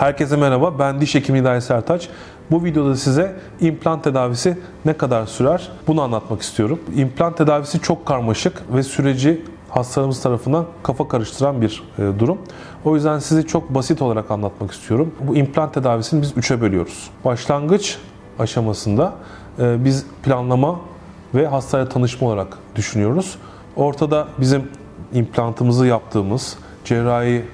Herkese merhaba, ben diş hekimi Hidayet Sertaç. Bu videoda size implant tedavisi ne kadar sürer bunu anlatmak istiyorum. İmplant tedavisi çok karmaşık ve süreci hastalarımız tarafından kafa karıştıran bir e, durum. O yüzden size çok basit olarak anlatmak istiyorum. Bu implant tedavisini biz üçe bölüyoruz. Başlangıç aşamasında e, biz planlama ve hastaya tanışma olarak düşünüyoruz. Ortada bizim implantımızı yaptığımız, cerrahi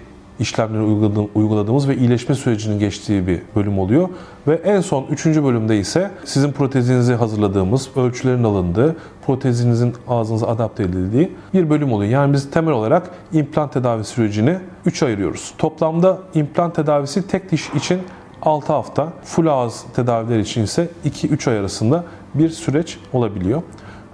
işlemleri uyguladığım- uyguladığımız ve iyileşme sürecinin geçtiği bir bölüm oluyor. Ve en son üçüncü bölümde ise sizin protezinizi hazırladığımız, ölçülerin alındığı, protezinizin ağzınıza adapte edildiği bir bölüm oluyor. Yani biz temel olarak implant tedavi sürecini 3'e ayırıyoruz. Toplamda implant tedavisi tek diş için 6 hafta, full ağız tedaviler için ise 2-3 ay arasında bir süreç olabiliyor.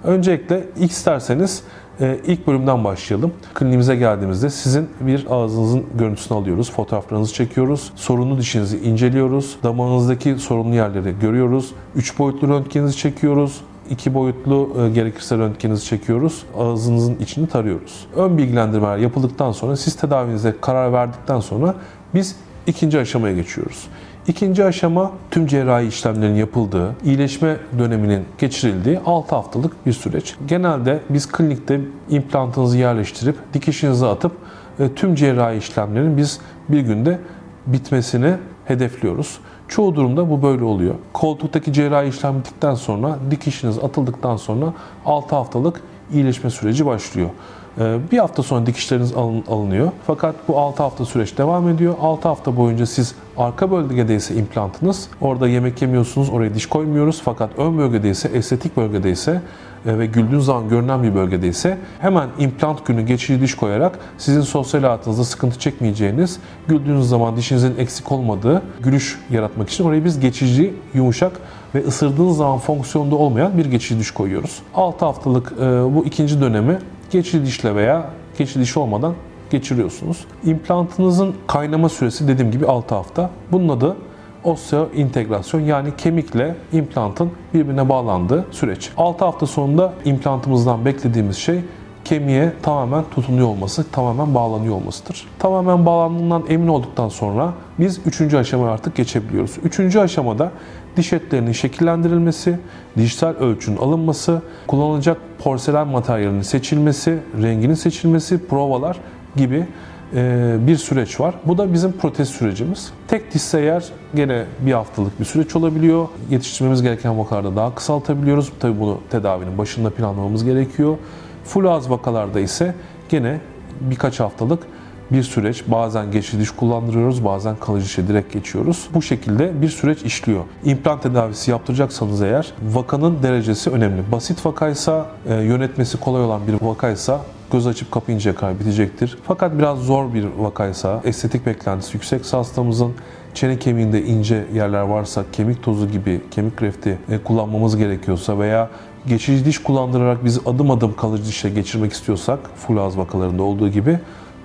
Öncelikle isterseniz ilk bölümden başlayalım. Kliniğimize geldiğimizde sizin bir ağzınızın görüntüsünü alıyoruz, fotoğraflarınızı çekiyoruz, sorunlu dişinizi inceliyoruz, damağınızdaki sorunlu yerleri görüyoruz, 3 boyutlu röntgeninizi çekiyoruz, iki boyutlu e, gerekirse röntgeninizi çekiyoruz. Ağzınızın içini tarıyoruz. Ön bilgilendirmeler yapıldıktan sonra siz tedavinize karar verdikten sonra biz ikinci aşamaya geçiyoruz. İkinci aşama tüm cerrahi işlemlerin yapıldığı, iyileşme döneminin geçirildiği 6 haftalık bir süreç. Genelde biz klinikte implantınızı yerleştirip dikişinizi atıp e, tüm cerrahi işlemlerin biz bir günde bitmesini hedefliyoruz. Çoğu durumda bu böyle oluyor. Koltuktaki cerrahi işlem bittikten sonra, dikişiniz atıldıktan sonra 6 haftalık iyileşme süreci başlıyor. Ee, Bir hafta sonra dikişleriniz alın- alınıyor. Fakat bu 6 hafta süreç devam ediyor. 6 hafta boyunca siz arka bölgede ise implantınız. Orada yemek yemiyorsunuz, oraya diş koymuyoruz. Fakat ön bölgede ise, estetik bölgede ise e, ve güldüğünüz zaman görünen bir bölgede ise hemen implant günü geçici diş koyarak sizin sosyal hayatınızda sıkıntı çekmeyeceğiniz, güldüğünüz zaman dişinizin eksik olmadığı gülüş yaratmak için oraya biz geçici, yumuşak ve ısırdığınız zaman fonksiyonda olmayan bir geçici diş koyuyoruz. 6 haftalık e, bu ikinci dönemi geçici dişle veya geçici diş olmadan geçiriyorsunuz. İmplantınızın kaynama süresi dediğim gibi 6 hafta. Bunun adı osteo integrasyon yani kemikle implantın birbirine bağlandığı süreç. 6 hafta sonunda implantımızdan beklediğimiz şey kemiğe tamamen tutunuyor olması, tamamen bağlanıyor olmasıdır. Tamamen bağlandığından emin olduktan sonra biz 3. aşamaya artık geçebiliyoruz. 3. aşamada diş etlerinin şekillendirilmesi, dijital ölçünün alınması, kullanılacak porselen materyalinin seçilmesi, renginin seçilmesi, provalar gibi e, bir süreç var. Bu da bizim protez sürecimiz. Tek dişse eğer gene bir haftalık bir süreç olabiliyor. Yetiştirmemiz gereken vakalarda daha kısaltabiliyoruz. Tabii bunu tedavinin başında planlamamız gerekiyor. Full ağız vakalarda ise gene birkaç haftalık bir süreç. Bazen geçici kullandırıyoruz, bazen kalıcı dişe direkt geçiyoruz. Bu şekilde bir süreç işliyor. İmplant tedavisi yaptıracaksanız eğer vakanın derecesi önemli. Basit vakaysa, e, yönetmesi kolay olan bir vakaysa göz açıp kapayıncaya kadar bitecektir. Fakat biraz zor bir vakaysa, estetik beklentisi yüksekse hastamızın çene kemiğinde ince yerler varsa, kemik tozu gibi kemik grefti e, kullanmamız gerekiyorsa veya geçici diş kullandırarak biz adım adım kalıcı dişe geçirmek istiyorsak, full ağız vakalarında olduğu gibi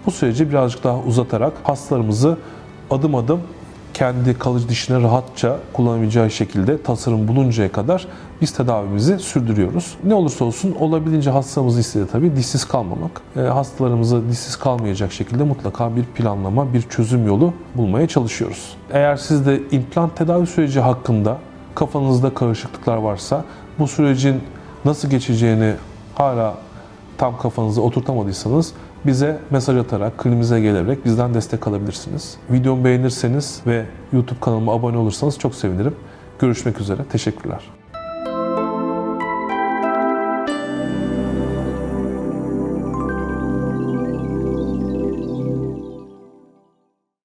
bu süreci birazcık daha uzatarak hastalarımızı adım adım kendi kalıcı dişine rahatça kullanabileceği şekilde tasarım buluncaya kadar biz tedavimizi sürdürüyoruz. Ne olursa olsun olabildiğince hastamızın istediği tabii dişsiz kalmamak. E, hastalarımızı dişsiz kalmayacak şekilde mutlaka bir planlama, bir çözüm yolu bulmaya çalışıyoruz. Eğer siz de implant tedavi süreci hakkında kafanızda karışıklıklar varsa bu sürecin nasıl geçeceğini hala tam kafanıza oturtamadıysanız bize mesaj atarak, klinimize gelerek bizden destek alabilirsiniz. Videomu beğenirseniz ve YouTube kanalıma abone olursanız çok sevinirim. Görüşmek üzere. Teşekkürler.